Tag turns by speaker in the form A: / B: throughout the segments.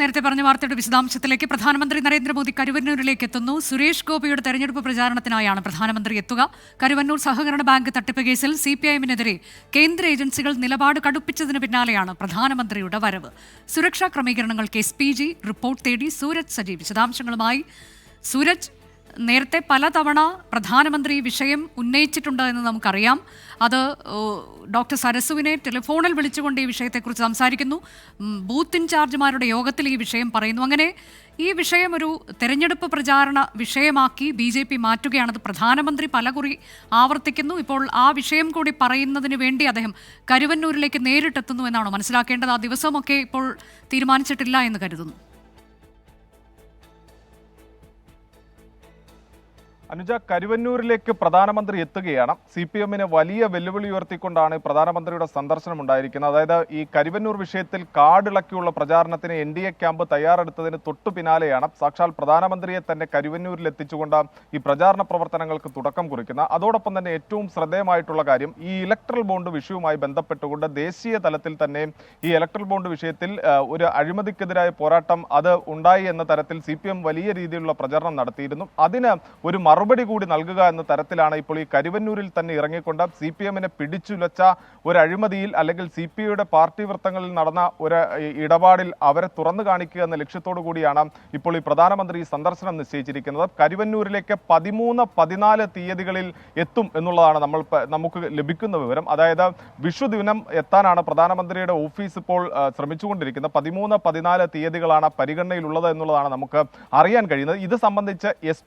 A: നേരത്തെ പറഞ്ഞ വാർത്തയുടെ വിശദാംശത്തിലേക്ക് പ്രധാനമന്ത്രി നരേന്ദ്രമോദി കരുവന്നൂരിലേക്ക് എത്തുന്നു. സുരേഷ് ഗോപിയുടെ തെരഞ്ഞെടുപ്പ് പ്രചാരണത്തിനായാണ് പ്രധാനമന്ത്രി എത്തുക. കരുവന്നൂർ സഹകരണ ബാങ്ക് തട്ടിപ്പ് കേസിൽ സി പി ഐഎമ്മിനെതിരെ കേന്ദ്ര ഏജൻസികൾ നിലപാട് കടുപ്പിച്ചതിന് പിന്നാലെയാണ് പ്രധാനമന്ത്രിയുടെ വരവ്. സുരക്ഷാ ക്രമീകരണങ്ങൾക്ക് എസ് പി ജി റിപ്പോർട്ട് തേടി സൂരജ് സജീവ്. വിശദാംശങ്ങളുമായി സൂരജ് നേരത്തെ പലതവണ പ്രധാനമന്ത്രി വിഷയം ഉന്നയിച്ചിട്ടുണ്ട് എന്ന് നമുക്കറിയാം. അത് ഡോക്ടർ സരസുവിനെ ടെലിഫോണിൽ വിളിച്ചുകൊണ്ട് ഈ വിഷയത്തെക്കുറിച്ച് സംസാരിക്കുന്നു. ബൂത്ത് ഇൻചാർജുമാരുടെ യോഗത്തിൽ ഈ വിഷയം പറയുന്നു. അങ്ങനെ ഈ വിഷയം ഒരു തെരഞ്ഞെടുപ്പ് പ്രചാരണ വിഷയമാക്കി ബി ജെ പി മാറ്റുകയാണത് പ്രധാനമന്ത്രി പലകുറി ആവർത്തിക്കുന്നു. ഇപ്പോൾ ആ വിഷയം കൂടി പറയുന്നതിന് വേണ്ടി അദ്ദേഹം കരുവന്നൂരിലേക്ക് നേരിട്ടെത്തുന്നു എന്നാണോ മനസ്സിലാക്കേണ്ടത്? ആ ദിവസമൊക്കെ ഇപ്പോൾ തീരുമാനിച്ചിട്ടില്ല എന്ന് കരുതുന്നു.
B: അനുജ കരുവന്നൂരിലേക്ക് പ്രധാനമന്ത്രി എത്തുകയാണ്. സി പി എമ്മിന് വലിയ വെല്ലുവിളി ഉയർത്തിക്കൊണ്ടാണ് പ്രധാനമന്ത്രിയുടെ സന്ദർശനം ഉണ്ടായിരിക്കുന്നത് അതായത് ഈ കരുവന്നൂർ വിഷയത്തിൽ കാടിളക്കിയുള്ള പ്രചാരണത്തിന് എൻ ഡി എ ക്യാമ്പ് തയ്യാറെടുത്തതിന് തൊട്ടു പിന്നാലെയാണ് സാക്ഷാൽ പ്രധാനമന്ത്രിയെ തന്നെ കരുവന്നൂരിൽ എത്തിച്ചുകൊണ്ട് ഈ പ്രചാരണ പ്രവർത്തനങ്ങൾക്ക് തുടക്കം കുറിക്കുന്നത്. അതോടൊപ്പം തന്നെ ഏറ്റവും ശ്രദ്ധേയമായിട്ടുള്ള കാര്യം ഈ ഇലക്ട്രൽ ബോണ്ട് വിഷയവുമായി ബന്ധപ്പെട്ടുകൊണ്ട് ദേശീയ തലത്തിൽ തന്നെ ഈ ഇലക്ട്രൽ ബോണ്ട് വിഷയത്തിൽ ഒരു അഴിമതിക്കെതിരായ പോരാട്ടം അത് ഉണ്ടായി എന്ന തരത്തിൽ സി വലിയ രീതിയിലുള്ള പ്രചരണം നടത്തിയിരുന്നു. അതിന് ഒരു മറുപടി കൂടി നൽകുക എന്ന തരത്തിലാണ് ഇപ്പോൾ ഈ കരുവന്നൂരിൽ തന്നെ ഇറങ്ങിക്കൊണ്ട് സി പി എമ്മിനെ പിടിച്ചുലച്ച ഒരു അഴിമതിയിൽ അല്ലെങ്കിൽ സി പി ഐയുടെ പാർട്ടി വൃത്തങ്ങളിൽ നടന്ന ഒരു ഇടപാടിൽ അവരെ തുറന്നു കാണിക്കുക എന്ന ലക്ഷ്യത്തോടു കൂടിയാണ് ഇപ്പോൾ ഈ പ്രധാനമന്ത്രി സന്ദർശനം നിശ്ചയിച്ചിരിക്കുന്നത്. കരുവന്നൂരിലേക്ക് പതിമൂന്ന് പതിനാല് തീയതികളിൽ എത്തും എന്നുള്ളതാണ് നമ്മൾ നമുക്ക് ലഭിക്കുന്ന വിവരം. അതായത് വിഷു ദിനം എത്താനാണ് പ്രധാനമന്ത്രിയുടെ ഓഫീസ് ഇപ്പോൾ ശ്രമിച്ചുകൊണ്ടിരിക്കുന്നത്. പതിമൂന്ന് പതിനാല് തീയതികളാണ് പരിഗണനയിലുള്ളത് എന്നുള്ളതാണ് നമുക്ക് അറിയാൻ കഴിയുന്നത്. ഇത് സംബന്ധിച്ച് എസ്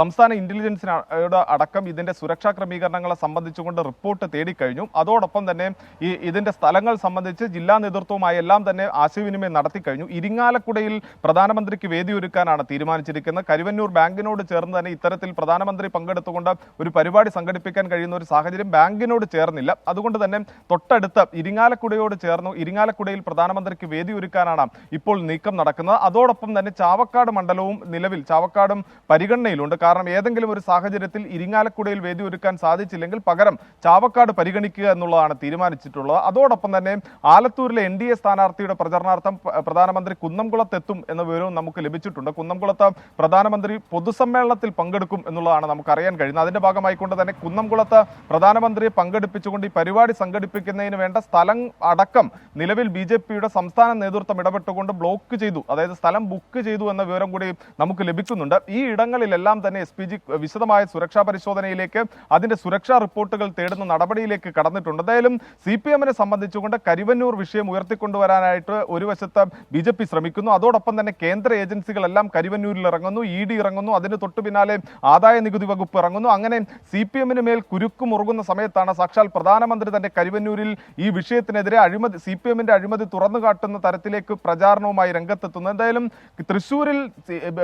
B: സംസ്ഥാന ഇന്റലിജൻസിനോട് അടക്കം ഇതിന്റെ സുരക്ഷാ ക്രമീകരണങ്ങളെ സംബന്ധിച്ചുകൊണ്ട് റിപ്പോർട്ട് തേടിക്കഴിഞ്ഞു. അതോടൊപ്പം തന്നെ ഈ ഇതിന്റെ സ്ഥലങ്ങൾ സംബന്ധിച്ച് ജില്ലാ നേതൃത്വവുമായി എല്ലാം തന്നെ ആശയവിനിമയം നടത്തിക്കഴിഞ്ഞു. ഇരിങ്ങാലക്കുടയിൽ പ്രധാനമന്ത്രിക്ക് വേദിയൊരുക്കാനാണ് തീരുമാനിച്ചിരിക്കുന്നത്. കരുവന്നൂർ ബാങ്കിനോട് ചേർന്ന് തന്നെ ഇത്തരത്തിൽ പ്രധാനമന്ത്രി പങ്കെടുത്തുകൊണ്ട് ഒരു പരിപാടി സംഘടിപ്പിക്കാൻ കഴിയുന്ന ഒരു സാഹചര്യം ബാങ്കിനോട് ചേർന്നില്ല. അതുകൊണ്ട് തന്നെ തൊട്ടടുത്ത് ഇരിങ്ങാലക്കുടയോട് ചേർന്നു ഇരിങ്ങാലക്കുടയിൽ പ്രധാനമന്ത്രിക്ക് വേദിയൊരുക്കാനാണ് ഇപ്പോൾ നീക്കം നടക്കുന്നത്. അതോടൊപ്പം തന്നെ ചാവക്കാട് മണ്ഡലവും നിലവിൽ ചാവക്കാടും പരിഗണനയിലുണ്ട്. കാരണം ഏതെങ്കിലും ഒരു സാഹചര്യത്തിൽ ഇരിങ്ങാലക്കുടയിൽ വേദി ഒരുക്കാൻ സാധിച്ചില്ലെങ്കിൽ പകരം ചാവക്കാട് പരിഗണിക്കുക എന്നുള്ളതാണ് തീരുമാനിച്ചിട്ടുള്ളത്. അതോടൊപ്പം തന്നെ ആലത്തൂരിലെ എൻ ഡി എ സ്ഥാനാർത്ഥിയുടെ പ്രചരണാർത്ഥം പ്രധാനമന്ത്രി പ്രധാനമന്ത്രി കുന്നംകുളത്തെത്തും എന്ന വിവരവും നമുക്ക് ലഭിച്ചിട്ടുണ്ട്. കുന്നംകുളത്ത് പ്രധാനമന്ത്രി പൊതുസമ്മേളനത്തിൽ പങ്കെടുക്കും എന്നുള്ളതാണ് നമുക്കറിയാൻ കഴിയുന്നത്. അതിന്റെ ഭാഗമായിക്കൊണ്ട് തന്നെ കുന്നംകുളത്ത് പ്രധാനമന്ത്രിയെ പങ്കെടുപ്പിച്ചുകൊണ്ട് ഈ പരിപാടി സംഘടിപ്പിക്കുന്നതിന് വേണ്ട സ്ഥലം അടക്കം നിലവിൽ ബി ജെ പിയുടെ സംസ്ഥാന നേതൃത്വം ഇടപെട്ടുകൊണ്ട് ബ്ലോക്ക് ചെയ്തു. അതായത് സ്ഥലം ബുക്ക് ചെയ്തു എന്ന വിവരം കൂടി നമുക്ക് ലഭിക്കുന്നുണ്ട്. ഈ ഇടങ്ങളിലെല്ലാം തന്നെ എസ് പി ജി വിശദമായ സുരക്ഷാ പരിശോധനയിലേക്ക് അതിന്റെ സുരക്ഷാ റിപ്പോർട്ടുകൾ തേടുന്ന നടപടിയിലേക്ക് കടന്നിട്ടുണ്ട്. എന്തായാലും സി പി എമ്മിനെ സംബന്ധിച്ചുകൊണ്ട് കരിവന്നൂർ വിഷയം ഉയർത്തിക്കൊണ്ടുവരാനായിട്ട് ഒരു വശത്ത് ബി ജെ പി ശ്രമിക്കുന്നു. അതോടൊപ്പം തന്നെ കേന്ദ്ര ഏജൻസികളെല്ലാം കരിവന്നൂരിൽ ഇറങ്ങുന്നു ഇ ഡി ഇറങ്ങുന്നു അതിന് തൊട്ടു പിന്നാലെ ആദായ നികുതി വകുപ്പ് ഇറങ്ങുന്നു. അങ്ങനെ സി പി എമ്മിന് മേൽ കുരുക്കു മുറുകുന്ന സമയത്താണ് സാക്ഷാൽ പ്രധാനമന്ത്രി തന്നെ കരിവന്നൂരിൽ ഈ വിഷയത്തിനെതിരെ അഴിമതി സി പി എമ്മിന്റെ അഴിമതി തുറന്നു കാട്ടുന്ന തരത്തിലേക്ക് പ്രചാരണവുമായി രംഗത്തെത്തുന്നു എന്തായാലും തൃശൂരിൽ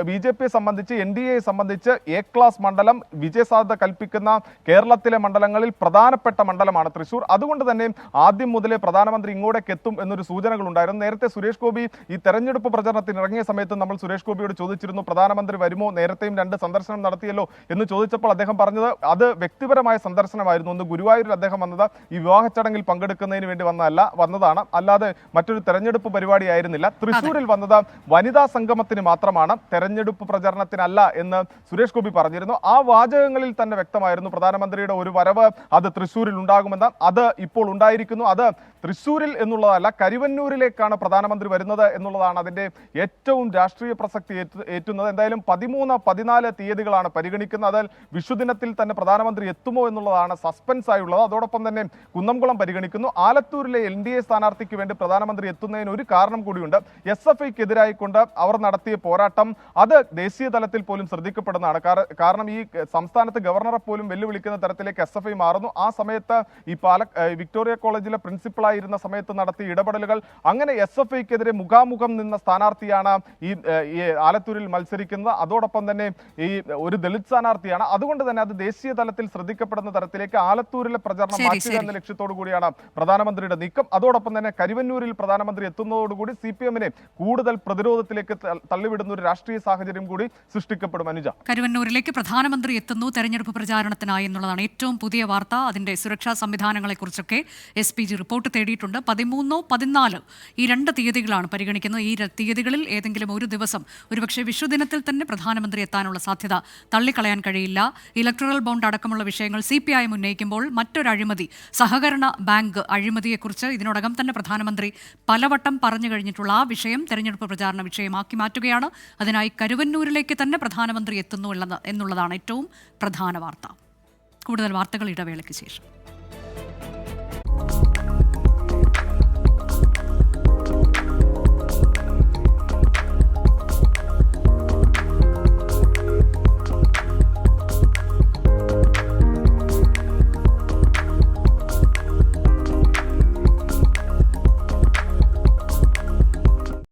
B: ബി ജെ പിയെ സംബന്ധിച്ച് എൻ ഡി എയെ സംബന്ധിച്ച് എ ക്ലാസ് മണ്ഡലം വിജയസാധ്യത കൽപ്പിക്കുന്ന കേരളത്തിലെ മണ്ഡലങ്ങളിൽ പ്രധാനപ്പെട്ട മണ്ഡലമാണ് തൃശൂർ. അതുകൊണ്ട് തന്നെ ആദ്യം മുതലേ പ്രധാനമന്ത്രി ഇങ്ങോട്ടേക്ക് എത്തും എന്നൊരു സൂചനകൾ ഉണ്ടായിരുന്നു നേരത്തെ സുരേഷ് ഗോപി ഈ തെരഞ്ഞെടുപ്പ് പ്രചരണത്തിന് ഇറങ്ങിയ സമയത്ത് നമ്മൾ സുരേഷ് ഗോപിയോട് ചോദിച്ചിരുന്നു പ്രധാനമന്ത്രി വരുമോ? നേരത്തെയും രണ്ട് സന്ദർശനം നടത്തിയല്ലോ? എന്ന് ചോദിച്ചപ്പോൾ അദ്ദേഹം പറഞ്ഞത് അത് വ്യക്തിപരമായ സന്ദർശനമായിരുന്നു. ഒന്ന് ഗുരുവായൂരിൽ അദ്ദേഹം വന്നത് ഈ വിവാഹ ചടങ്ങിൽ പങ്കെടുക്കുന്നതിന് വേണ്ടി വന്നതല്ല വന്നതാണ്. അല്ലാതെ മറ്റൊരു തെരഞ്ഞെടുപ്പ് പരിപാടിയായിരുന്നില്ല തൃശൂരിൽ വന്നത് വനിതാ സംഗമത്തിന് മാത്രമാണ് തെരഞ്ഞെടുപ്പ് പ്രചരണത്തിനല്ല എന്ന് സുരേഷ് ഗോപി പറഞ്ഞിരുന്നു ആ വാചകങ്ങളിൽ തന്നെ വ്യക്തമായിരുന്നു പ്രധാനമന്ത്രിയുടെ ഒരു വരവ് അത് തൃശ്ശൂരിൽ ഉണ്ടാകുമെന്ന്. അത് ഇപ്പോൾ ഉണ്ടായിരിക്കുന്നു. അത് തൃശ്ശൂരിൽ എന്നുള്ളതല്ല കരുവന്നൂരിലേക്കാണ് പ്രധാനമന്ത്രി വരുന്നത് എന്നുള്ളതാണ് അതിന്റെ ഏറ്റവും രാഷ്ട്രീയ പ്രസക്തി ഏറ്റു- ഏറ്റുന്നത്. എന്തായാലും പതിമൂന്ന് പതിനാല് തീയതികളാണ് പരിഗണിക്കുന്നത്. അതിൽ വിഷുദിനത്തിൽ തന്നെ പ്രധാനമന്ത്രി എത്തുമോ എന്നുള്ളതാണ് സസ്പെൻസ് ആയുള്ളത് അതോടൊപ്പം തന്നെ കുന്നംകുളം പരിഗണിക്കുന്നു. ആലത്തൂരിലെ എൻ ഡി എ സ്ഥാനാർത്ഥിക്ക് വേണ്ടി പ്രധാനമന്ത്രി എത്തുന്നതിന് ഒരു കാരണം കൂടിയുണ്ട്. എസ് എഫ് ഐക്കെതിരായിക്കൊണ്ട് അവർ നടത്തിയ പോരാട്ടം അത് ദേശീയ തലത്തിൽ പോലും ശ്രദ്ധിക്കപ്പെടുന്നതാണ്. കാരണം ഈ സംസ്ഥാനത്ത് ഗവർണറെ പോലും വെല്ലുവിളിക്കുന്ന തരത്തിലേക്ക് എസ് എഫ് ഐ മാറുന്നു. ആ സമയത്ത് ഈ പാല വിക്ടോറിയ കോളേജിലെ പ്രിൻസിപ്പളായിരുന്ന സമയത്ത് നടത്തിയ ഇടപെടലുകൾ അങ്ങനെ എസ് എഫ് ഐക്കെതിരെ മുഖാമുഖം നിന്ന സ്ഥാനാർത്ഥിയാണ് ഈ ആലത്തൂരിൽ മത്സരിക്കുന്നത്. അതോടൊപ്പം തന്നെ ഈ ഒരു ദളിത് സ്ഥാനാർത്ഥിയാണ്. അതുകൊണ്ട് തന്നെ അത് ദേശീയ തലത്തിൽ ശ്രദ്ധിക്കപ്പെടുന്ന തരത്തിലേക്ക് ആലത്തൂരിലെ പ്രചരണം മാറ്റുക എന്ന ലക്ഷ്യത്തോടു കൂടിയാണ് പ്രധാനമന്ത്രിയുടെ നീക്കം. അതോടൊപ്പം തന്നെ കരുവന്നൂരിൽ പ്രധാനമന്ത്രി എത്തുന്നതോടുകൂടി സി പി എമ്മിനെ കൂടുതൽ പ്രതിരോധത്തിലേക്ക് തള്ളിവിടുന്ന ഒരു രാഷ്ട്രീയ സാഹചര്യം കൂടി സൃഷ്ടിക്കപ്പെടും. അനുജ.
A: കരുവന്നൂരിലേക്ക് പ്രധാനമന്ത്രി എത്തുന്നു തെരഞ്ഞെടുപ്പ് പ്രചാരണത്തിനായി എന്നുള്ളതാണ് ഏറ്റവും പുതിയ വാർത്ത. അതിന്റെ സുരക്ഷാ സംവിധാനങ്ങളെക്കുറിച്ചൊക്കെ എസ് പി ജി റിപ്പോർട്ട് തേടിയിട്ടുണ്ട്. പതിമൂന്നോ പതിനാലോ ഈ രണ്ട് തീയതികളാണ് പരിഗണിക്കുന്നത്. ഈ തീയതികളിൽ ഏതെങ്കിലും ഒരു ദിവസം ഒരുപക്ഷെ വിഷുദിനത്തിൽ തന്നെ പ്രധാനമന്ത്രി എത്താനുള്ള സാധ്യത തള്ളിക്കളയാൻ കഴിയില്ല. ഇലക്ട്രൽ ബോണ്ട് അടക്കമുള്ള വിഷയങ്ങൾ സി പി ഐ ഉന്നയിക്കുമ്പോൾ മറ്റൊരു അഴിമതി സഹകരണ ബാങ്ക് അഴിമതിയെക്കുറിച്ച് ഇതിനോടകം തന്നെ പ്രധാനമന്ത്രി പലവട്ടം പറഞ്ഞു കഴിഞ്ഞിട്ടുള്ള ആ വിഷയം തെരഞ്ഞെടുപ്പ് പ്രചാരണ വിഷയമാക്കി മാറ്റുകയാണ്. അതിനായി കരുവന്നൂരിലേക്ക് തന്നെ പ്രധാനമന്ത്രി എത്തുന്നു ഉള്ളത് എന്നുള്ളതാണ് ഏറ്റവും പ്രധാന വാർത്ത. കൂടുതൽ വാർത്തകൾ ഇടവേളയ്ക്ക് ശേഷം.